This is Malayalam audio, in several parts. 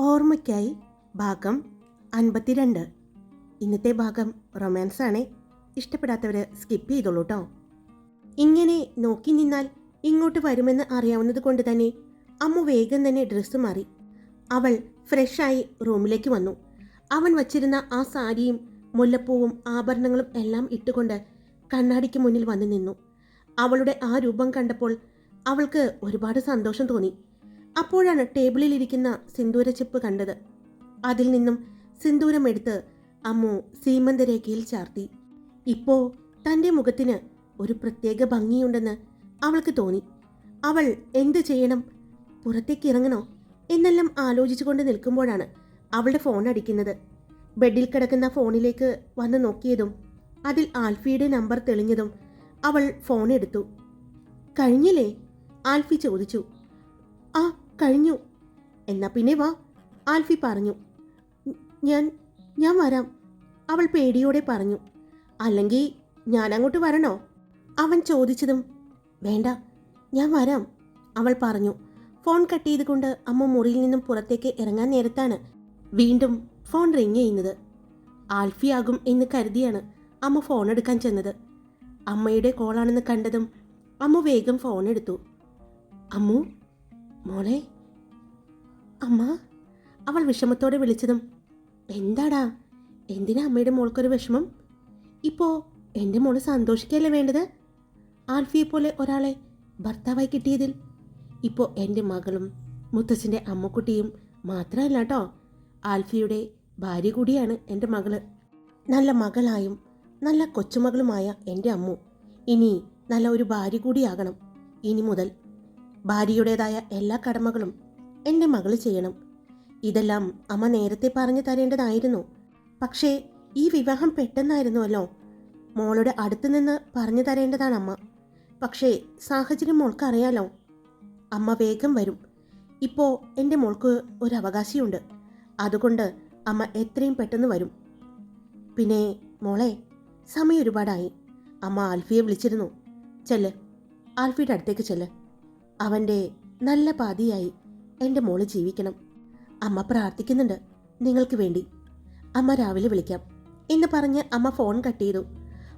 ഓർമ്മയ്ക്കായി ഭാഗം അൻപത്തിരണ്ട്. ഇന്നത്തെ ഭാഗം റൊമാൻസ് ആണ് ഇഷ്ടപ്പെടാത്തവർ സ്കിപ്പ് ചെയ്തോളൂ കേട്ടോ ഇങ്ങനെ നോക്കി നിന്നാൽ ഇങ്ങോട്ട് വരുമെന്ന് അറിയാവുന്നത് കൊണ്ട് തന്നെ അമ്മ വേഗം തന്നെ ഡ്രസ്സ് മാറി. അവൾ ഫ്രഷായി റൂമിലേക്ക് വന്നു. അവൻ വച്ചിരുന്ന ആ സാരിയും മുല്ലപ്പൂവും ആഭരണങ്ങളും എല്ലാം ഇട്ടുകൊണ്ട് കണ്ണാടിക്ക് മുന്നിൽ വന്നു നിന്നു. അവളുടെ ആ രൂപം കണ്ടപ്പോൾ അവൾക്ക് ഒരുപാട് സന്തോഷം തോന്നി. അപ്പോഴാണ് ടേബിളിലിരിക്കുന്ന സിന്ദൂരച്ചിപ്പ് കണ്ടത്. അതിൽ നിന്നും സിന്ദൂരം എടുത്ത് അമ്മു സീമന്തരേഖയിൽ ചാർത്തി. ഇപ്പോ തന്റെ മുഖത്തിന് ഒരു പ്രത്യേക ഭംഗിയുണ്ടെന്ന് അവൾക്ക് തോന്നി. അവൾ എന്ത് ചെയ്യണം? പുറത്തേക്ക് ഇറങ്ങണോ? എന്നെല്ലാം ആലോചിച്ചുകൊണ്ട് നിൽക്കുമ്പോഴാണ് അവളുടെ ഫോൺ അടിക്കുന്നത്. ബെഡിൽ കിടക്കുന്ന ഫോണിലേക്ക് വന്ന് നോക്കിയതും അതിൽ ആൽഫിയുടെ നമ്പർ തെളിഞ്ഞതും അവൾ ഫോൺ എടുത്തു. കഴിഞ്ഞില്ലേ? ആൽഫി ചോദിച്ചു. ആ കഴിഞ്ഞു. എന്നാ പിന്നെ വാ ആൽഫി പറഞ്ഞു. ഞാൻ ഞാൻ വരാം അവൾ പേടിയോടെ പറഞ്ഞു. അല്ലെങ്കിൽ ഞാൻ അങ്ങോട്ട് വരണോ? അവൻ ചോദിച്ചതും വേണ്ട ഞാൻ വരാം അവൾ പറഞ്ഞു. ഫോൺ കട്ട് ചെയ്തുകൊണ്ട് അമ്മ മുറിയിൽ നിന്നും പുറത്തേക്ക് ഇറങ്ങാൻ നേരത്താണ് വീണ്ടും ഫോൺ റിങ് ചെയ്യുന്നത്. ആൽഫിയാകും എന്ന് കരുതിയാണ് അമ്മ ഫോൺ എടുക്കാൻ ചെന്നത്. അമ്മയുടെ കോളാണെന്ന് കണ്ടതും അമ്മ വേഗം ഫോൺ എടുത്തു. അമ്മു മോളെ അമ്മ അവൾ വിഷമത്തോടെ വിളിച്ചതും എന്താടാ എന്തിനാ അമ്മയുടെ മോൾക്കൊരു വിഷമം? ഇപ്പോ എന്റെ മോൾ സന്തോഷിക്കല്ലേ വേണ്ടത്? ആൽഫിയെ പോലെ ഒരാളെ ഭർത്താവായി കിട്ടിയതിൽ ഇപ്പോൾ എന്റെ മകളും മുത്തച്ഛന്റെ അമ്മക്കുട്ടിയും മാത്രമല്ല കേട്ടോ ആൽഫിയുടെ ഭാര്യ കൂടിയാണ് എന്റെ മകൾ. നല്ല മകളായും നല്ല കൊച്ചുമകളുമായ എന്റെ അമ്മു ഇനി നല്ല ഒരു ഭാര്യ കൂടിയാകണം. ഇനി മുതൽ ഭാര്യയുടേതായ എല്ലാ കടമകളും എന്റെ മകൾ ചെയ്യണം. ഇതെല്ലാം അമ്മ നേരത്തെ പറഞ്ഞു തരേണ്ടതായിരുന്നു. പക്ഷേ ഈ വിവാഹം പെട്ടെന്നായിരുന്നുവല്ലോ. മോളുടെ അടുത്ത് നിന്ന് പറഞ്ഞു തരേണ്ടതാണ് അമ്മ പക്ഷേ സാഹചര്യം മോൾക്ക് അറിയാലോ അമ്മ വേഗം വരും. ഇപ്പോൾ എന്റെ മോൾക്ക് ഒരു അവകാശിയുണ്ട്. അതുകൊണ്ട് അമ്മ എത്രയും പെട്ടെന്ന് വരും. പിന്നെ മോളെ സമയം ഒരുപാടായി. അമ്മ ആൽഫിയെ വിളിച്ചിരുന്നു. ചെല്ല്. ആൽഫിയുടെ അടുത്തേക്ക് ചെല്ല്. അവന്റെ നല്ല പാതിയായി എന്റെ മോൾ ജീവിക്കണം. അമ്മ പ്രാർത്ഥിക്കുന്നുണ്ട്. നിങ്ങൾക്ക് വേണ്ടി. അമ്മ രാവിലെ വിളിക്കാം. എന്ന് പറഞ്ഞ് അമ്മ ഫോൺ കട്ട് ചെയ്തു.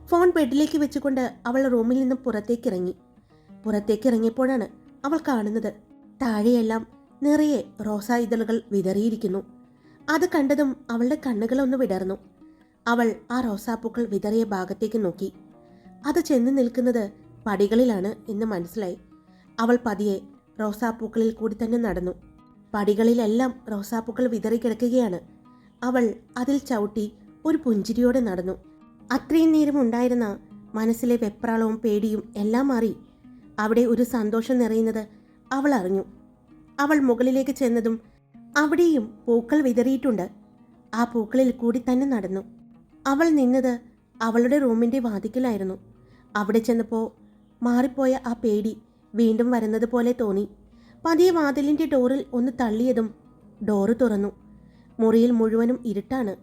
ഫോൺ ബെഡിലേക്ക് വെച്ചുകൊണ്ട് അവൾ റൂമിൽ നിന്നും പുറത്തേക്ക് ഇറങ്ങി പുറത്തേക്ക് ഇറങ്ങിയപ്പോഴാണ് അവൾ കാണുന്നത്. താഴെയെല്ലാം നിറയെ റോസാ ഇതളുകൾ വിതറിയിരിക്കുന്നു. അത് കണ്ടതും അവളുടെ കണ്ണുകളൊന്ന് വിടർന്നു. അവൾ ആ റോസാപ്പൂക്കൾ വിതറിയ ഭാഗത്തേക്ക് നോക്കി. അത് ചെന്ന് നിൽക്കുന്നത് പടികളിലാണ് എന്ന് മനസ്സിലായി. അവൾ പതിയെ റോസാപ്പൂക്കളിൽ കൂടി തന്നെ നടന്നു. പടികളിലെല്ലാം റോസാപ്പൂക്കൾ വിതറി കിടക്കുകയാണ്. അവൾ അതിൽ ചവിട്ടി ഒരു പുഞ്ചിരിയോടെ നടന്നു. അത്രയും നേരം ഉണ്ടായിരുന്ന മനസ്സിലെ വെപ്രാളവും പേടിയും എല്ലാം മാറി. അവിടെ ഒരു സന്തോഷം നിറയുന്നത് അവൾ അറിഞ്ഞു. അവൾ മുകളിലേക്ക് ചെന്നതും അവിടെയും പൂക്കൾ വിതറിയിട്ടുണ്ട്. ആ പൂക്കളിൽ കൂടി തന്നെ നടന്നു. അവൾ നിന്നത് അവളുടെ റൂമിന്റെ വാതിക്കലായിരുന്നു. അവിടെ ചെന്നപ്പോൾ മാറിപ്പോയ ആ പേടി വീണ്ടും വരുന്നത് പോലെ തോന്നി. പതിയെ വാതിലിന്റെ ഡോറിൽ ഒന്ന് തള്ളിയതും ഡോറ് തുറന്നു. മുറിയിൽ മുഴുവനും ഇരുട്ടാണ്.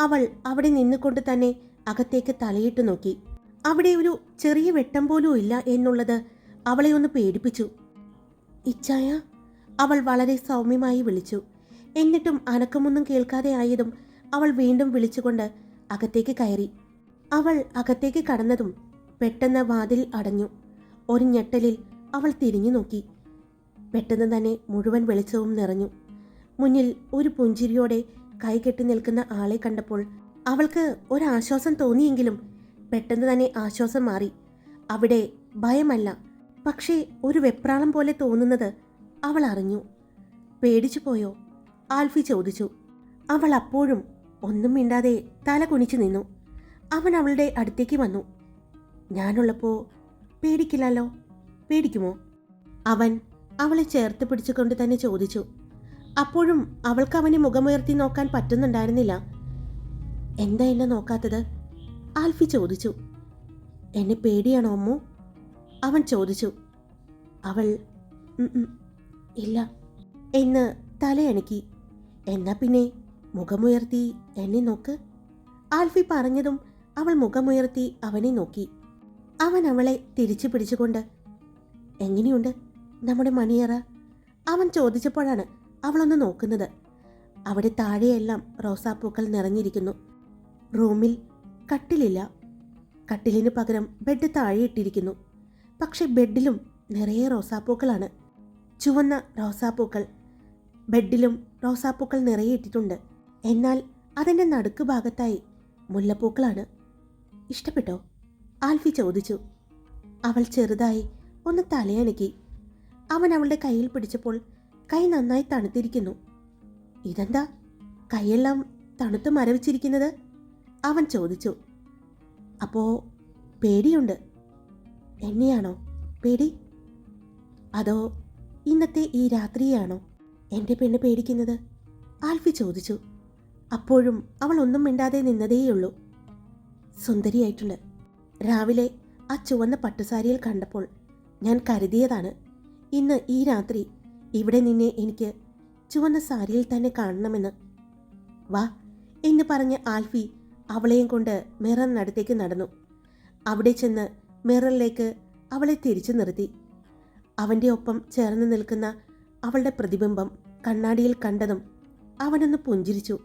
അവൾ അവിടെ നിന്നുകൊണ്ട് തന്നെ അകത്തേക്ക് തലയിട്ട് നോക്കി. അവിടെ ഒരു ചെറിയ വെട്ടം പോലും ഇല്ല എന്നുള്ളത് അവളെ ഒന്ന് പേടിപ്പിച്ചു. ഇച്ചായ അവൾ വളരെ സൗമ്യമായി വിളിച്ചു. എന്നിട്ടും അനക്കമൊന്നും കേൾക്കാതെ ആയതും അവൾ വീണ്ടും വിളിച്ചുകൊണ്ട് അകത്തേക്ക് കയറി. അവൾ അകത്തേക്ക് കടന്നതും പെട്ടെന്ന് വാതിൽ അടഞ്ഞു. ഒരു ഞെട്ടലിൽ അവൾ തിരിഞ്ഞു നോക്കി. പെട്ടെന്ന് തന്നെ മുഴുവൻ വെളിച്ചവും നിറഞ്ഞു. മുന്നിൽ ഒരു പുഞ്ചിരിയോടെ കൈകെട്ടി നിൽക്കുന്ന ആളെ കണ്ടപ്പോൾ അവൾക്ക് ഒരാശ്വാസം തോന്നിയെങ്കിലും പെട്ടെന്ന് തന്നെ ആശ്വാസം മാറി. അവിടെ ഭയമല്ല പക്ഷേ ഒരു വെപ്രാളം പോലെ തോന്നുന്നത് അവൾ അറിഞ്ഞു. പേടിച്ചു പോയോ? ആൽഫി ചോദിച്ചു. അവൾ അപ്പോഴും ഒന്നും മിണ്ടാതെ തല കുനിച്ചു നിന്നു. അവൻ അവളുടെ അടുത്തേക്ക് വന്നു. ഞാനുള്ളപ്പോൾ പേടിക്കില്ലല്ലോ? പേടിക്കുമോ? അവൻ അവളെ ചേർത്ത് പിടിച്ചുകൊണ്ട് തന്നെ ചോദിച്ചു. അപ്പോഴും അവൾക്ക് അവനെ മുഖമുയർത്തി നോക്കാൻ പറ്റുന്നുണ്ടായിരുന്നില്ല. എന്താ എന്നെ നോക്കാത്തത്? ആൽഫി ചോദിച്ചു. എന്നെ പേടിയാണോ അമ്മു? അവൻ ചോദിച്ചു. അവൾ "ഉം, ഉം, ഇല്ല എന്ന് തലയണക്കി. എന്നാ പിന്നെ മുഖമുയർത്തി എന്നെ നോക്ക്. ആൽഫി പറഞ്ഞതും അവൾ മുഖമുയർത്തി അവനെ നോക്കി. അവൻ അവളെ തിരിച്ചു പിടിച്ചുകൊണ്ട് എങ്ങനെയുണ്ട്? നമ്മുടെ മണിയറ? അവൻ ചോദിച്ചപ്പോഴാണ് അവളൊന്ന് നോക്കുന്നത്. അവിടെ താഴെയെല്ലാം റോസാപ്പൂക്കൾ നിറഞ്ഞിരിക്കുന്നു. റൂമിൽ കട്ടിലില്ല. കട്ടിലിന് പകരം ബെഡ് താഴെയിട്ടിരിക്കുന്നു പക്ഷെ ബെഡിലും നിറയെ റോസാപ്പൂക്കളാണ്. ചുവന്ന റോസാപ്പൂക്കൾ. ബെഡിലും റോസാപ്പൂക്കൾ നിറയെ ഇട്ടിട്ടുണ്ട്. എന്നാൽ അതിന്റെ നടുക്ക് ഭാഗത്തായി മുല്ലപ്പൂക്കളാണ്. ഇഷ്ടപ്പെട്ടോ? ആൽഫി ചോദിച്ചു. അവൾ ചെറുതായി ഒന്ന് തലയനക്കി അവൻ അവളുടെ കയ്യിൽ പിടിച്ചപ്പോൾ കൈ നന്നായി തണുത്തിരിക്കുന്നു. ഇതെന്താ? കൈയെല്ലാം തണുത്ത് മരവിച്ചിരിക്കുന്നത്? അവൻ ചോദിച്ചു. അപ്പോ പേടിയുണ്ട്. എന്നെയാണോ പേടി? അതോ ഇന്നത്തെ ഈ രാത്രിയാണോ എന്റെ പെണ്ണ് പേടിക്കുന്നത്? ആൽഫി ചോദിച്ചു. അപ്പോഴും അവൾ ഒന്നും മിണ്ടാതെ നിന്നതേയുള്ളൂ. സുന്ദരിയായിട്ടുണ്ട്. രാവിലെ ആ ചുവന്ന പട്ടുസാരിയിൽ കണ്ടപ്പോൾ ഞാൻ കരുതിയതാണ്. ഇന്ന് ഈ രാത്രി ഇവിടെ നിന്നെ എനിക്ക് ചുവന്ന സാരിയിൽ തന്നെ കാണണമെന്ന്. വാ എന്ന് പറഞ്ഞ് ആൽഫി അവളെയും കൊണ്ട് മിററിനടുത്തേക്ക് നടന്നു. അവിടെ ചെന്ന് മിററിലേക്ക് അവളെ തിരിച്ചു നിർത്തി. അവന്റെ ഒപ്പം ചേർന്ന് നിൽക്കുന്ന അവളുടെ പ്രതിബിംബം കണ്ണാടിയിൽ കണ്ടതും അവനൊന്ന് പുഞ്ചിരിച്ചു.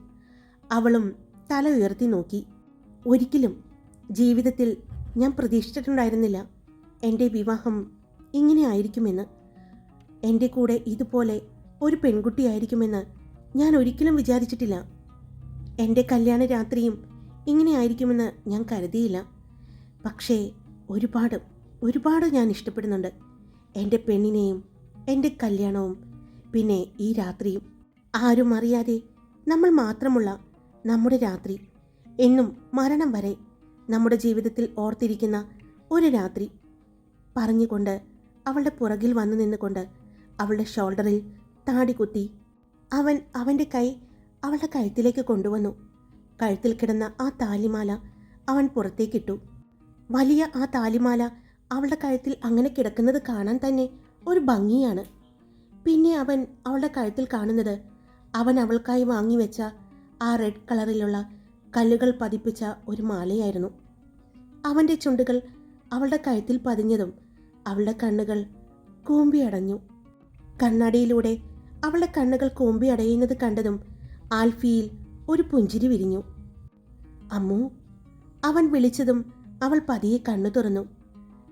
അവളും തല ഉയർത്തി നോക്കി. ഒരിക്കലും ജീവിതത്തിൽ ഞാൻ പ്രതീക്ഷിച്ചിട്ടുണ്ടായിരുന്നില്ല. എന്റെ വിവാഹം ഇങ്ങനെ ആയിരിക്കുമെന്ന്. എന്റെ കൂടെ ഇതുപോലെ ഒരു പെൺകുട്ടിയായിരിക്കുമെന്ന് ഞാൻ ഒരിക്കലും വിചാരിച്ചിട്ടില്ല. എന്റെ കല്യാണ രാത്രിയും ഇങ്ങനെ ആയിരിക്കുമെന്ന് ഞാൻ കരുതിയില്ല. പക്ഷേ ഒരുപാട് ഒരുപാട് ഞാൻ ഇഷ്ടപ്പെടുന്നുണ്ട്. എന്റെ പെണ്ണിനെയും എന്റെ കല്യാണവും പിന്നെ ഈ രാത്രിയും. ആരും അറിയാതെ നമ്മൾ മാത്രമുള്ള നമ്മുടെ രാത്രി. എന്നും മരണം വരെ നമ്മുടെ ജീവിതത്തിൽ ഓർത്തിരിക്കുന്ന ഒരു രാത്രി. പറഞ്ഞുകൊണ്ട് അവളുടെ പുറകിൽ വന്നു നിന്നുകൊണ്ട് അവളുടെ ഷോൾഡറിൽ താടി കുത്തി അവൻ അവന്റെ കൈ അവളുടെ കഴുത്തിലേക്ക് കൊണ്ടുവന്നു. കഴുത്തിൽ കിടന്ന ആ താലിമാല അവൻ പുറത്തേക്കിട്ടു. വലിയ ആ താലിമാല അവളുടെ കഴുത്തിൽ അങ്ങനെ കിടക്കുന്നത് കാണാൻ തന്നെ ഒരു ഭംഗിയാണ്. പിന്നെ അവൻ അവളുടെ കഴുത്തിൽ കാണുന്നത് അവൻ അവൾക്കായി വാങ്ങിവെച്ച ആ റെഡ് കളറിലുള്ള കല്ലുകൾ പതിപ്പിച്ച ഒരു മാലയായിരുന്നു. അവന്റെ ചുണ്ടുകൾ അവളുടെ കഴുത്തിൽ പതിഞ്ഞതും അവളുടെ കണ്ണുകൾ കൂമ്പിയടഞ്ഞു കണ്ണാടിയിലൂടെ അവളുടെ കണ്ണുകൾ കൂമ്പിയടയുന്നത് കണ്ടതും ആൽഫിയിൽ ഒരു പുഞ്ചിരി വിരിഞ്ഞു. അമ്മു അവൻ വിളിച്ചതും അവൾ പതിയെ കണ്ണു തുറന്നു.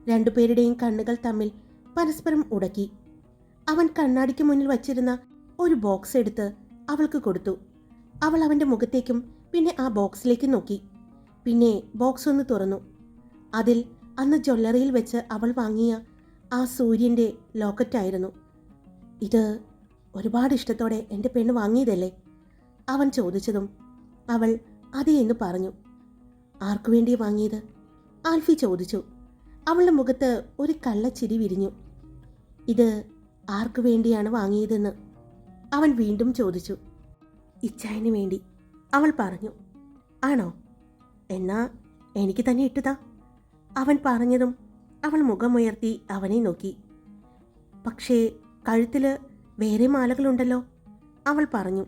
രണ്ടുപേരുടെയും കണ്ണുകൾ തമ്മിൽ പരസ്പരം ഉടക്കി. അവൻ കണ്ണാടിക്ക് മുന്നിൽ വച്ചിരുന്ന ഒരു ബോക്സ് എടുത്ത് അവൾക്ക് കൊടുത്തു. അവൾ അവന്റെ മുഖത്തേക്കും പിന്നെ ആ ബോക്സിലേക്ക് നോക്കി. പിന്നെ ബോക്സ് ഒന്ന് തുറന്നു. അതിൽ അന്ന് ജ്വല്ലറിയിൽ വെച്ച് അവൾ വാങ്ങിയ ആ സൂര്യന്റെ ലോക്കറ്റായിരുന്നു. ഇത് ഒരുപാട് ഇഷ്ടത്തോടെ എന്റെ പെണ്ണ് വാങ്ങിയതല്ലേ? അവൻ ചോദിച്ചതും അവൾ അതെ എന്ന് പറഞ്ഞു. ആർക്കു വേണ്ടി വാങ്ങിയത്? ആൽഫി ചോദിച്ചു. അവളുടെ മുഖത്ത് ഒരു കള്ളച്ചിരി വിരിഞ്ഞു. ഇത് ആർക്കു വേണ്ടിയാണ് വാങ്ങിയതെന്ന് അവൻ വീണ്ടും ചോദിച്ചു. ഇച്ചായന് വേണ്ടി അവൾ പറഞ്ഞു. ആണോ? എന്നാ എനിക്ക് തന്നെ ഇട്ടുതാ അവൻ പറഞ്ഞതും അവൾ മുഖമുയർത്തി അവനെ നോക്കി. പക്ഷേ കഴുത്തിൽ വേറെ മാലകളുണ്ടല്ലോ. അവൾ പറഞ്ഞു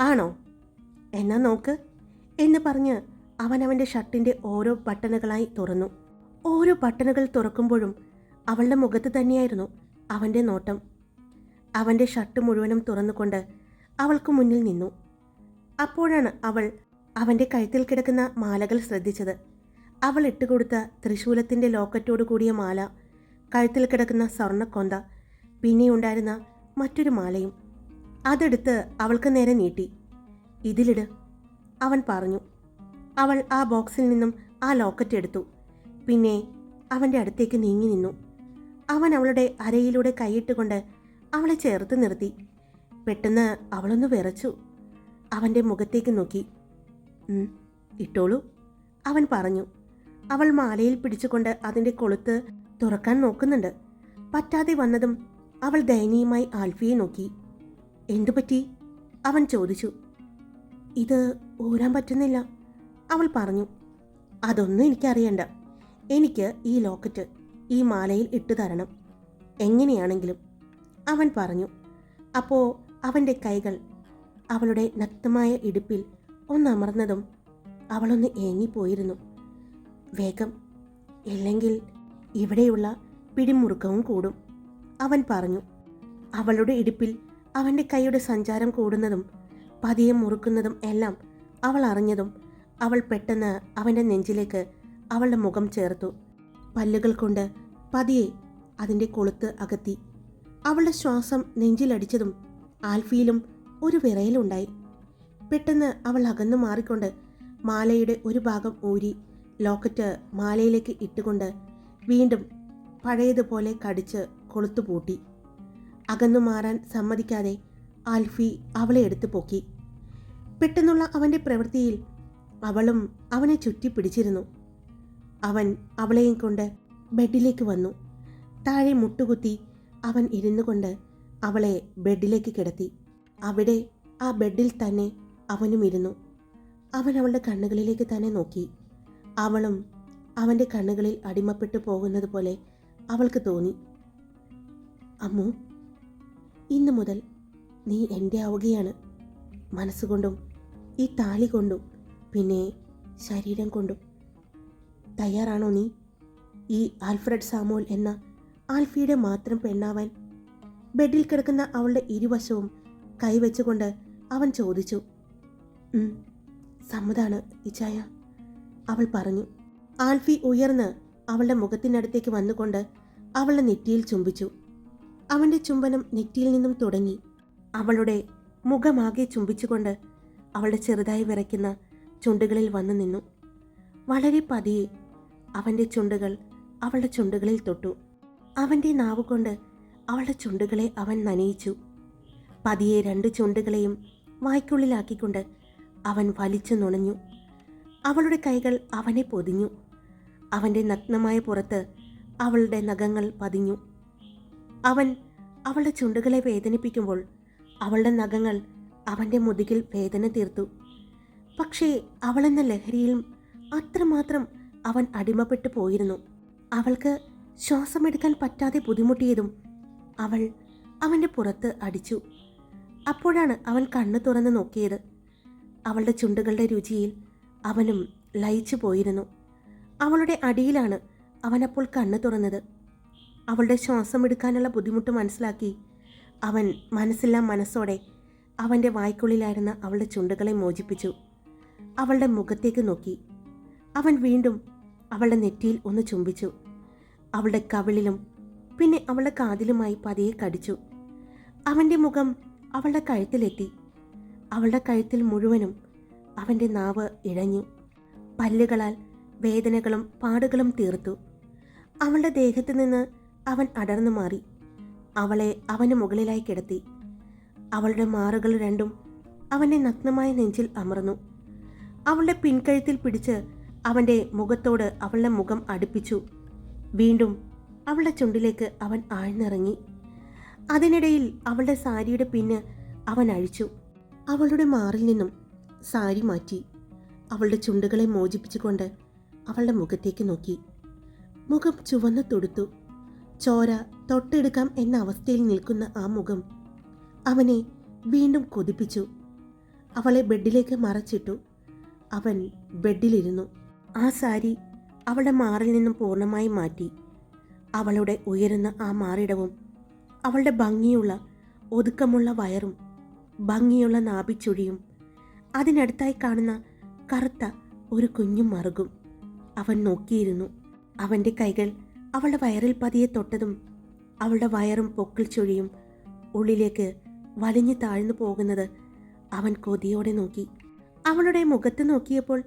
ആണോ? എന്നാ നോക്ക് എന്ന് പറഞ്ഞ് അവൻ അവന്റെ ഷർട്ടിന്റെ ഓരോ ബട്ടണുകളായി തുറന്നു. ഓരോ ബട്ടണുകൾ തുറക്കുമ്പോഴും അവളുടെ മുഖത്ത് തന്നെയായിരുന്നു അവന്റെ നോട്ടം. അവന്റെ ഷർട്ട് മുഴുവനും തുറന്നുകൊണ്ട് അവൾക്ക് മുന്നിൽ നിന്നു. അപ്പോഴാണ് അവൾ അവന്റെ കഴുത്തിൽ കിടക്കുന്ന മാലകൾ ശ്രദ്ധിച്ചത്. അവൾ ഇട്ടുകൊടുത്ത തൃശൂലത്തിന്റെ ലോക്കറ്റോട് കൂടിയ മാല കഴുത്തിൽ കിടക്കുന്ന സ്വർണക്കൊന്ത പിന്നെയുണ്ടായിരുന്ന മറ്റൊരു മാലയും. അതെടുത്ത് അവൾക്ക് നേരെ നീട്ടി. ഇതിലിട് അവൻ പറഞ്ഞു. അവൾ ആ ബോക്സിൽ നിന്നും ആ ലോക്കറ്റ് എടുത്തു. പിന്നെ അവന്റെ അടുത്തേക്ക് നീങ്ങി നിന്നു. അവൻ അവളുടെ അരയിലൂടെ കൈയിട്ടുകൊണ്ട് അവളെ ചേർത്ത് നിർത്തി. പെട്ടെന്ന് അവളൊന്ന് വിറച്ചു. അവന്റെ മുഖത്തേക്ക് നോക്കി. ഇട്ടോളൂ അവൻ പറഞ്ഞു. അവൾ മാലയിൽ പിടിച്ചുകൊണ്ട് അതിന്റെ കൊളുത്ത് തുറക്കാൻ നോക്കുന്നുണ്ട്. പറ്റാതെ വന്നതും അവൾ ദയനീയമായി ആൽഫിയെ നോക്കി. എന്തു പറ്റി? അവൻ ചോദിച്ചു. ഇത് ഊരാൻ പറ്റുന്നില്ല അവൾ പറഞ്ഞു. അതൊന്നും എനിക്കറിയണ്ട എനിക്ക് ഈ ലോക്കറ്റ് ഈ മാലയിൽ ഇട്ടു തരണം. എങ്ങനെയാണെങ്കിലും അവൻ പറഞ്ഞു. അപ്പോൾ അവന്റെ കൈകൾ അവളുടെ നഗ്നമായ ഇടുപ്പിൽ ഒന്നമർന്നതും അവളൊന്ന് ഏങ്ങിപ്പോയിരുന്നു. വേഗം. ഇല്ലെങ്കിൽ ഇവിടെയുള്ള പിടിമുറുക്കവും കൂടും. അവൻ പറഞ്ഞു അവളുടെ ഇടുപ്പിൽ അവന്റെ കൈയുടെ സഞ്ചാരം കൂടുന്നതും പതിയെ മുറുക്കുന്നതും എല്ലാം അവൾ അറിഞ്ഞതും അവൾ പെട്ടെന്ന് അവന്റെ നെഞ്ചിലേക്ക് അവളുടെ മുഖം ചേർത്തു. പല്ലുകൾ കൊണ്ട് പതിയെ അതിന്റെ കൊളുത്ത് അകത്തി അവളുടെ ശ്വാസം നെഞ്ചിലടിച്ചതും ആൽഫിയിലും ഒരു വിറയലുണ്ടായി. പെട്ടെന്ന് അവൾ അകന്നു മാറിക്കൊണ്ട് മാലയുടെ ഒരു ഭാഗം ഊരി ലോക്കറ്റ് മാലയിലേക്ക് ഇട്ടുകൊണ്ട് വീണ്ടും പഴയതുപോലെ കടിച്ച് കൊളുത്തുപൂട്ടി. അകന്നു മാറാൻ സമ്മതിക്കാതെ ആൽഫി അവളെ എടുത്തു പോക്കി. പെട്ടെന്നുള്ള അവന്റെ പ്രവൃത്തിയിൽ അവളും അവനെ ചുറ്റിപ്പിടിച്ചിരുന്നു. അവൻ അവളെയും കൊണ്ട് ബെഡിലേക്ക് വന്നു. താഴെ മുട്ടുകുത്തി അവൻ ഇരുന്നു കൊണ്ട് അവളെ ബെഡിലേക്ക് കിടത്തി. അവിടെ ആ ബെഡിൽ തന്നെ അവനും ഇരുന്നു അവൻ അവളുടെ കണ്ണുകളിലേക്ക് തന്നെ നോക്കി. അവളും അവന്റെ കണ്ണുകളിൽ അടിമപ്പെട്ടു പോകുന്നത് പോലെ അവൾക്ക് തോന്നി. അമ്മു ഇന്നു മുതൽ നീ എന്റെ ആവുകയാണ്. മനസ്സുകൊണ്ടും ഈ താളി കൊണ്ടും പിന്നെ ശരീരം കൊണ്ടും. തയ്യാറാണോ നീ? ഈ ആൽഫ്രഡ് സാമോൽ എന്ന ആൽഫിയുടെ മാത്രം പെണ്ണാവാൻ ബെഡിൽ കിടക്കുന്ന അവളുടെ ഇരുവശവും കൈവച്ചുകൊണ്ട് അവൻ ചോദിച്ചു. "ഉം, സമ്മതാണ് ഇച്ചായ. അവൾ പറഞ്ഞു ആൽഫി ഉയർന്ന് അവളുടെ മുഖത്തിനടുത്തേക്ക് വന്നുകൊണ്ട് അവളുടെ നെറ്റിയിൽ ചുംബിച്ചു. അവന്റെ ചുംബനം നെറ്റിയിൽ നിന്നും തുടങ്ങി. അവളുടെ മുഖമാകെ ചുംബിച്ചുകൊണ്ട് അവളുടെ ചെറുതായി വിറയ്ക്കുന്ന ചുണ്ടുകളിൽ വന്നു നിന്നു. വളരെ പതിയെ അവന്റെ ചുണ്ടുകൾ അവളുടെ ചുണ്ടുകളിൽ തൊട്ടു. അവന്റെ നാവുകൊണ്ട് അവളുടെ ചുണ്ടുകളെ അവൻ നനയിച്ചു. പതിയെ രണ്ട് ചുണ്ടുകളെയും വായ്ക്കുള്ളിലാക്കിക്കൊണ്ട് അവൻ വലിച്ചു നുണഞ്ഞു. അവളുടെ കൈകൾ അവനെ പൊതിഞ്ഞു. അവന്റെ നഗ്നമായ പുറത്ത് അവളുടെ നഖങ്ങൾ പതിഞ്ഞു. അവൻ അവളുടെ ചുണ്ടുകളെ വേദനിപ്പിക്കുമ്പോൾ അവളുടെ നഖങ്ങൾ അവന്റെ മുതുകിൽ വേദന തീർത്തു. പക്ഷേ അവളെന്ന ലഹരിയിലും അത്രമാത്രം അവൻ അടിമപ്പെട്ടു പോയിരുന്നു. അവൾക്ക് ശ്വാസമെടുക്കാൻ പറ്റാതെ ബുദ്ധിമുട്ടിയതും അവൾ അവന്റെ പുറത്ത് അടിച്ചു. അപ്പോഴാണ് അവൻ കണ്ണു തുറന്ന് നോക്കിയത്. അവളുടെ ചുണ്ടുകളുടെ രുചിയിൽ അവനും ലയിച്ചു പോയിരുന്നു. അവളുടെ അടിയിലാണ് അവനപ്പോൾ കണ്ണു തുറന്നത്. അവളുടെ ശ്വാസം എടുക്കാനുള്ള ബുദ്ധിമുട്ട് മനസ്സിലാക്കി അവൻ മനസ്സെല്ലാം മനസ്സോടെ അവന്റെ വായ്ക്കുള്ളിലായിരുന്ന അവളുടെ ചുണ്ടുകളെ മോചിപ്പിച്ചു. അവളുടെ മുഖത്തേക്ക് നോക്കി. അവൻ വീണ്ടും അവളുടെ നെറ്റിയിൽ ഒന്ന് ചുംബിച്ചു. അവളുടെ കവിളിലും പിന്നെ അവളുടെ കാതിലുമായി പതിയെ കടിച്ചു. അവന്റെ മുഖം അവളുടെ കഴുത്തിലെത്തി. അവളുടെ കഴുത്തിൽ മുഴുവനും അവന്റെ നാവ് ഇഴഞ്ഞു. പല്ലുകളാൽ വേദനകളും പാടുകളും തീർത്തു. അവളുടെ ദേഹത്ത് നിന്ന് അവൻ അടർന്നു മാറി. അവളെ അവന് മുകളിലായി കിടത്തി. അവളുടെ മാറുകൾ രണ്ടും അവന്റെ നഗ്നമായ നെഞ്ചിൽ അമർന്നു. അവളുടെ പിൻകഴുത്തിൽ പിടിച്ച് അവന്റെ മുഖത്തോട് അവളുടെ മുഖം അടുപ്പിച്ചു. വീണ്ടും അവളുടെ ചുണ്ടിലേക്ക് അവൻ ആഴ്ന്നിറങ്ങി. അതിനിടയിൽ അവളുടെ സാരിയുടെ പിന്ന് അവൻ അഴിച്ചു. അവളുടെ മാറിൽ നിന്നും സാരി മാറ്റി. അവളുടെ ചുണ്ടുകളെ മോചിപ്പിച്ചുകൊണ്ട് അവളുടെ മുഖത്തേക്ക് നോക്കി. മുഖം ചുവന്ന് തൊടുത്തു. ചോര തൊട്ടെടുക്കാം എന്ന അവസ്ഥയിൽ നിൽക്കുന്ന ആ മുഖം അവനെ വീണ്ടും കൊതിപ്പിച്ചു. അവളെ ബെഡിലേക്ക് മറച്ചിട്ടു. അവൻ ബെഡിലിരുന്നു. ആ സാരി അവളുടെ മാറിൽ നിന്നും പൂർണമായി മാറ്റി. അവളുടെ ഉയരുന്ന ആ മാറിടവും അവളുടെ ഭംഗിയുള്ള ഒതുക്കമുള്ള വയറും ഭംഗിയുള്ള നാഭിച്ചുഴിയും അതിനടുത്തായി കാണുന്ന കറുത്ത ഒരു കുഞ്ഞും മറുകും. അവൻ നോക്കിയിരുന്നു. അവന്റെ കൈകൾ അവളുടെ വയറിൽ പതിയെ തൊട്ടതും അവളുടെ വയറും പൊക്കിൾ ചുഴിയും ഉള്ളിലേക്ക് വലിഞ്ഞു താഴ്ന്നു പോകുന്നത് അവൻ കൊതിയോടെ നോക്കി. അവളുടെ മുഖത്ത് നോക്കിയപ്പോൾ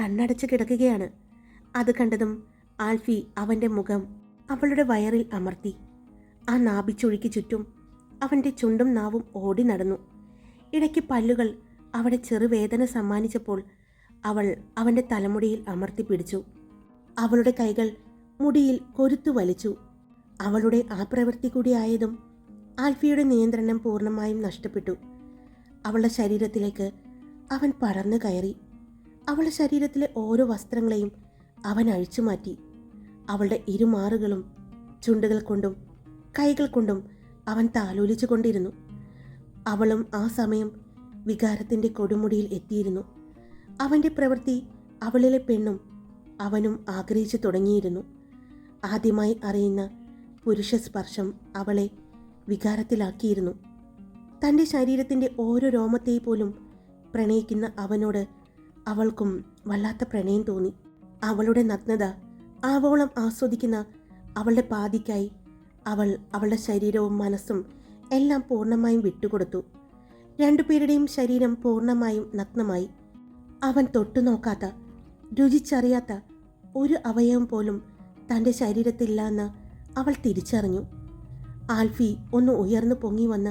കണ്ണടച്ച് കിടക്കുകയാണ്. അത് കണ്ടതും ആൽഫി അവന്റെ മുഖം അവളുടെ വയറിൽ അമർത്തി. ആ നാഭിച്ചുഴിക്ക് ചുറ്റും അവന്റെ ചുണ്ടും നാവും ഓടി നടന്നു. ഇടയ്ക്ക് പല്ലുകൾ അവിടെ ചെറുവേദന സമ്മാനിച്ചപ്പോൾ അവൾ അവന്റെ തലമുടിയിൽ അമർത്തി പിടിച്ചു. അവളുടെ കൈകൾ മുടിയിൽ കൊരുത്തു വലിച്ചു. അവളുടെ ആ പ്രവൃത്തി കൂടിയായതും ആൽഫിയുടെ നിയന്ത്രണം പൂർണമായും നഷ്ടപ്പെട്ടു. അവളുടെ ശരീരത്തിലേക്ക് അവൻ പറന്നു കയറി. അവളുടെ ശരീരത്തിലെ ഓരോ വസ്ത്രങ്ങളെയും അവൻ അഴിച്ചു മാറ്റി. അവളുടെ ഇരുമാറുകളും ചുണ്ടുകൾ കൊണ്ടും കൈകൾ കൊണ്ടും അവൻ താലോലിച്ചു കൊണ്ടിരുന്നു. അവളും ആ സമയം വികാരത്തിന്റെ കൊടുമുടിയിൽ എത്തിയിരുന്നു. അവന്റെ പ്രവൃത്തി അവളിലെ പെണ്ണും അവനും ആഗ്രഹിച്ചു തുടങ്ങിയിരുന്നു. ആദ്യമായി അറിയുന്ന പുരുഷ സ്പർശം അവളെ വികാരത്തിലാക്കിയിരുന്നു. തന്റെ ശരീരത്തിന്റെ ഓരോ രോമത്തെ പോലും പ്രണയിക്കുന്ന അവനോട് അവൾക്കും വല്ലാത്ത പ്രണയം തോന്നി. അവളുടെ നഗ്നത ആവോളം ആസ്വദിക്കുന്ന അവളുടെ പാതിക്കായി അവൾ അവളുടെ ശരീരവും മനസ്സും എല്ലാം പൂർണമായും വിട്ടുകൊടുത്തു. രണ്ടുപേരുടെയും ശരീരം പൂർണമായും നഗ്നമായി. അവൻ തൊട്ടുനോക്കാത്ത രുചിച്ചറിയാത്ത ഒരു അവയവം പോലും തന്റെ ശരീരത്തില്ല എന്ന് അവൾ തിരിച്ചറിഞ്ഞു. ആൽഫി ഒന്ന് ഉയർന്നു പൊങ്ങി വന്ന്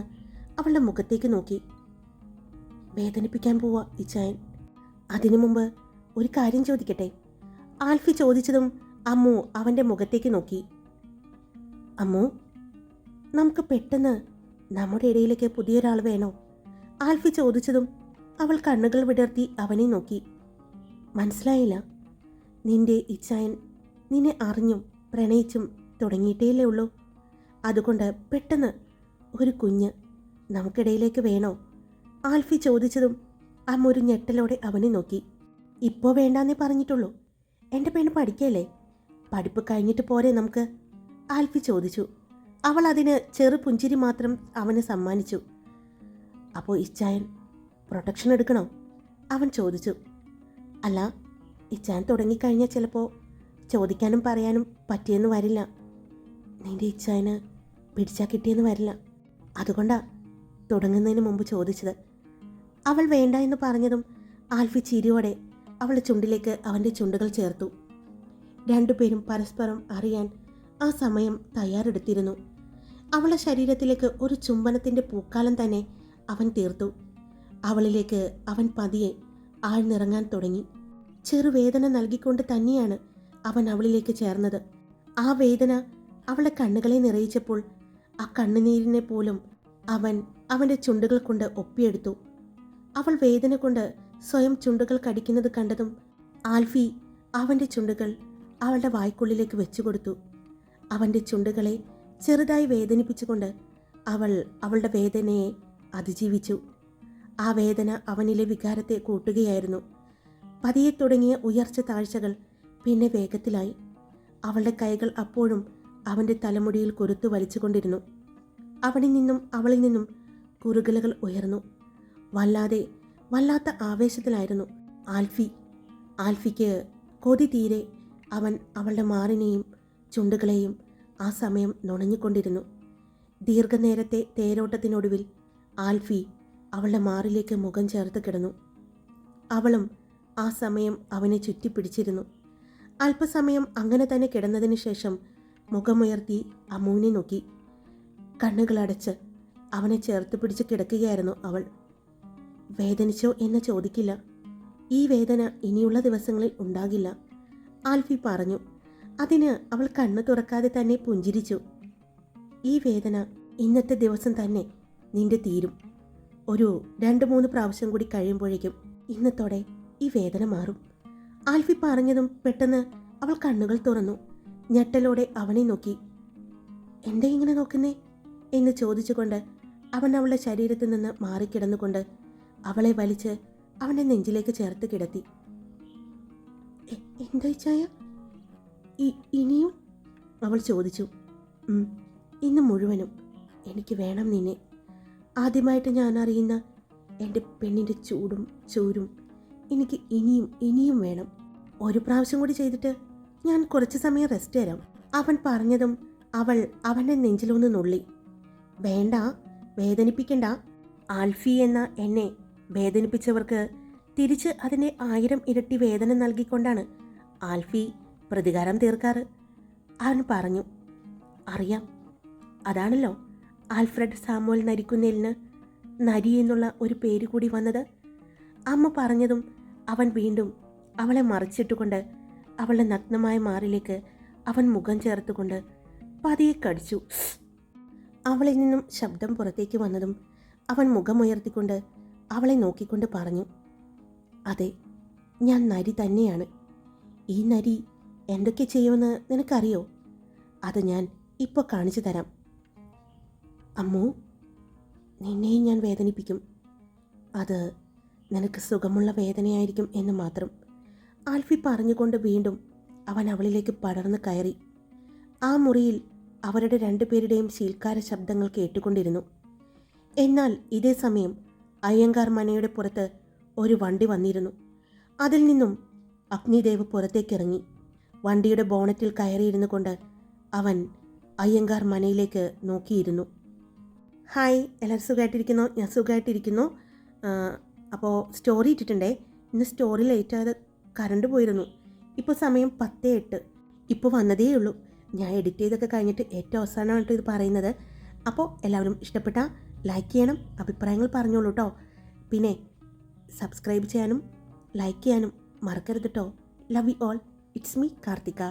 അവളുടെ മുഖത്തേക്ക് നോക്കി. വേദനിപ്പിക്കാൻ പോവാ ഇച്ചായൻ. അതിനു മുമ്പ് ഒരു കാര്യം ചോദിക്കട്ടെ? ആൽഫി ചോദിച്ചതും അമ്മു അവന്റെ മുഖത്തേക്ക് നോക്കി. അമ്മു നമുക്ക് പെട്ടെന്ന് നമ്മുടെ ഇടയിലേക്ക് പുതിയൊരാൾ വേണോ? ആൽഫി ചോദിച്ചതും അവൾ കണ്ണുകൾ വിടർത്തി അവനെ നോക്കി. മനസ്സിലായില്ല. നിന്റെ ഇച്ചായൻ നിന്നെ അറിഞ്ഞും പ്രണയിച്ചും തുടങ്ങിയിട്ടേയല്ലേ ഉള്ളൂ. അതുകൊണ്ട് പെട്ടെന്ന് ഒരു കുഞ്ഞ് നമുക്കിടയിലേക്ക് വേണോ? ആൽഫി ചോദിച്ചതും അമ്മ ഒരു ഞെട്ടലോടെ അവനെ നോക്കി. ഇപ്പോൾ വേണ്ടാന്നേ പറഞ്ഞിട്ടുള്ളൂ. എന്റെ പെണ്ണ് പഠിക്കല്ലേ പഠിപ്പ് കഴിഞ്ഞിട്ട് പോരെ നമുക്ക്? ആൽഫി ചോദിച്ചു. അവൾ അതിന് ചെറു പുഞ്ചിരി മാത്രം അവന് സമ്മാനിച്ചു. അപ്പോൾ ഇച്ചായൻ പ്രൊട്ടക്ഷൻ എടുക്കണോ? അവൻ ചോദിച്ചു. അല്ല ഇച്ചായൻ തുടങ്ങിക്കഴിഞ്ഞാൽ ചിലപ്പോൾ ചോദിക്കാനും പറയാനും പറ്റിയെന്ന് വരില്ല. നിന്റെ ഇച്ചായന് പിടിച്ചാൽ കിട്ടിയെന്ന് വരില്ല. അതുകൊണ്ടാ തുടങ്ങുന്നതിന് മുമ്പ് ചോദിച്ചത്. അവൾ വേണ്ട എന്ന് പറഞ്ഞതും ആൽഫി ചിരിയോടെ അവളുടെ ചുണ്ടിലേക്ക് അവന്റെ ചുണ്ടുകൾ ചേർത്തു. രണ്ടുപേരും പരസ്പരം അറിയാൻ ആ സമയം തയ്യാറെടുത്തിരുന്നു. അവളുടെ ശരീരത്തിലേക്ക് ഒരു ചുംബനത്തിന്റെ പൂക്കാലം തന്നെ അവൻ തീർത്തു. അവളിലേക്ക് അവൻ പതിയെ ആഴ്ന്നിറങ്ങാൻ തുടങ്ങി. ചെറുവേദന നൽകിക്കൊണ്ട് തന്നെയാണ് അവൻ അവളിലേക്ക് ചേർന്നത്. ആ വേദന അവളുടെ കണ്ണുകളെ നിറയിച്ചപ്പോൾ ആ കണ്ണുനീരിനെ പോലും അവൻ അവന്റെ ചുണ്ടുകൾ കൊണ്ട് ഒപ്പിയെടുത്തു. അവൾ വേദന കൊണ്ട് സ്വയം ചുണ്ടുകൾ കടിക്കുന്നത് കണ്ടതും ആൽഫി അവന്റെ ചുണ്ടുകൾ അവളുടെ വായ്ക്കുള്ളിലേക്ക് വെച്ചു കൊടുത്തു അവന്റെ ചുണ്ടുകളെ ചെറുതായി വേദനിപ്പിച്ചുകൊണ്ട് അവൾ അവളുടെ വേദനയെ അതിജീവിച്ചു. ആ വേദന അവനിലെ വികാരത്തെ കൂട്ടുകയായിരുന്നു. പതിയെ തുടങ്ങിയ ഉയർച്ച താഴ്ചകൾ പിന്നെ വേഗത്തിലായി. അവളുടെ കൈകൾ അപ്പോഴും അവന്റെ തലമുടിയിൽ കുരുത്തു വലിച്ചുകൊണ്ടിരുന്നു. അവനിൽ നിന്നും അവളിൽ നിന്നും കുറുകലുകൾ ഉയർന്നു. വല്ലാതെ വല്ലാത്ത ആവേശത്തിലായിരുന്നു ആൽഫി. ആൽഫിക്ക് കൊതി തീരെ അവൻ അവളുടെ മാറിനെയും ചുണ്ടുകളെയും ആ സമയം നുണഞ്ഞുകൊണ്ടിരുന്നു. ദീർഘനേരത്തെ തേരോട്ടത്തിനൊടുവിൽ ആൽഫി അവളുടെ മാറിലേക്ക് മുഖം ചേർത്ത് കിടന്നു. അവളും ആ സമയം അവനെ ചുറ്റിപ്പിടിച്ചിരുന്നു. അല്പസമയം അങ്ങനെ തന്നെ കിടന്നതിന് ശേഷം മുഖമുയർത്തി അമ്മുവിനെ നോക്കി. കണ്ണുകളടച്ച് അവനെ ചേർത്ത് പിടിച്ച് കിടക്കുകയായിരുന്നു അവൾ. വേദനിച്ചോ എന്ന് ചോദിക്കില്ല. ഈ വേദന ഇനിയുള്ള ദിവസങ്ങളിൽ ഉണ്ടാകില്ല. ആൽഫി പറഞ്ഞു. അതിന് അവൾ കണ്ണു തുറക്കാതെ തന്നെ പുഞ്ചിരിച്ചു. ഈ വേദന ഇന്നത്തെ ദിവസം തന്നെ നിന്റെ തീരും. ഒരു രണ്ട് മൂന്ന് പ്രാവശ്യം കൂടി കഴിയുമ്പോഴേക്കും ഇന്നത്തോടെ ഈ വേദന മാറും. ആൽഫി പറഞ്ഞതും പെട്ടെന്ന് അവൾ കണ്ണുകൾ തുറന്നു. ഞെട്ടലോടെ അവനെ നോക്കി. എന്തേ ഇങ്ങനെ നോക്കുന്നേ? എന്ന് ചോദിച്ചുകൊണ്ട് അവൻ അവളുടെ ശരീരത്തിൽ നിന്ന് മാറിക്കിടന്നുകൊണ്ട് അവളെ വലിച്ച് അവന്റെ നെഞ്ചിലേക്ക് ചേർത്ത് കിടത്തി. "എ- എന്താ ചായ? ഇനിയും? അവൾ ചോദിച്ചു. "ഉം, ഇന്ന് മുഴുവനും. എനിക്ക് വേണം നിന്നെ. ആദ്യമായിട്ട് ഞാൻ അറിയുന്ന എന്റെ പെണ്ണിന്റെ ചൂടും ചോരും എനിക്ക് ഇനിയും ഇനിയും വേണം. ഒരു പ്രാവശ്യം കൂടി ചെയ്തിട്ട് ഞാൻ കുറച്ച് സമയം റെസ്റ്റ് തരാം. അവൻ പറഞ്ഞതും അവൾ അവന്റെ നെഞ്ചിലൊന്ന് നുള്ളി. വേണ്ട വേദനിപ്പിക്കണ്ട. ആൽഫി എന്ന എന്നെ വേദനിപ്പിച്ചവർക്ക് തിരിച്ച് അതിന്റെ ആയിരം ഇരട്ടി വേദന നൽകിക്കൊണ്ടാണ് ആൽഫി പ്രതികാരം തീർക്കാറ്. അവൻ പറഞ്ഞു അറിയാം അതാണല്ലോ. ആൽഫ്രഡ് സാമുവൽ നരിക്കുന്നേലിന് നരി എന്നുള്ള ഒരു പേര് കൂടി വന്നത്. അമ്മ പറഞ്ഞതും അവൻ വീണ്ടും അവളെ മറിച്ചിട്ടുകൊണ്ട് അവളുടെ നഗ്നമായ മാറിലേക്ക് അവൻ മുഖം ചേർത്തുകൊണ്ട് പതിയെ കടിച്ചു. അവളിൽ നിന്നും ശബ്ദം പുറത്തേക്ക് വന്നതും അവൻ മുഖമുയർത്തിക്കൊണ്ട് അവളെ നോക്കിക്കൊണ്ട് പറഞ്ഞു അതെ ഞാൻ നരി തന്നെയാണ്. ഈ നരി എന്തൊക്കെ ചെയ്യുമെന്ന് നിനക്കറിയോ? അത് ഞാൻ ഇപ്പോൾ കാണിച്ചു തരാം. അമ്മു നിന്നെയും ഞാൻ വേദനിപ്പിക്കും. അത് നിനക്ക് സുഖമുള്ള വേദനയായിരിക്കും എന്ന് മാത്രം ആൽഫി പറഞ്ഞുകൊണ്ട് വീണ്ടും അവൻ അവളിലേക്ക് പടർന്നു കയറി. ആ മുറിയിൽ അവരുടെ രണ്ടുപേരുടെയും ശീൽക്കാര ശബ്ദങ്ങൾ കേട്ടുകൊണ്ടിരുന്നു. എന്നാൽ ഇതേ സമയം അയ്യങ്കാർ മനയുടെ പുറത്ത് ഒരു വണ്ടി വന്നിരുന്നു. അതിൽ നിന്നും അഗ്നിദേവ് പുറത്തേക്കിറങ്ങി. വണ്ടിയുടെ ബോണറ്റിൽ കയറിയിരുന്നു കൊണ്ട് അവൻ അയ്യങ്കാർ മനയിലേക്ക് നോക്കിയിരുന്നു. ഹായ് എല്ലാവരും സുഖമായിട്ടിരിക്കുന്നു ഞാൻ സുഖമായിട്ടിരിക്കുന്നു അപ്പോൾ സ്റ്റോറി ഇട്ടിട്ടുണ്ടേ. ഇന്ന് സ്റ്റോറി ലേറ്റ് ആയത് കറണ്ട് പോയിരുന്നു. ഇപ്പോൾ സമയം പത്തേ എട്ട്. ഇപ്പോൾ വന്നതേ ഉള്ളൂ. ഞാൻ എഡിറ്റ് ചെയ്തൊക്കെ കഴിഞ്ഞിട്ട് ഏറ്റവും അവസാനമായിട്ട് ഇത് പറയുന്നത്. അപ്പോൾ എല്ലാവരും ഇഷ്ടപ്പെട്ട ലൈക്ക് ചെയ്യണം അഭിപ്രായങ്ങൾ പറഞ്ഞോളൂ കേട്ടോ പിന്നെ സബ്സ്ക്രൈബ് ചെയ്യാനും ലൈക്ക് ചെയ്യാനും മറക്കരുത് കേട്ടോ love you all it's me Karthika.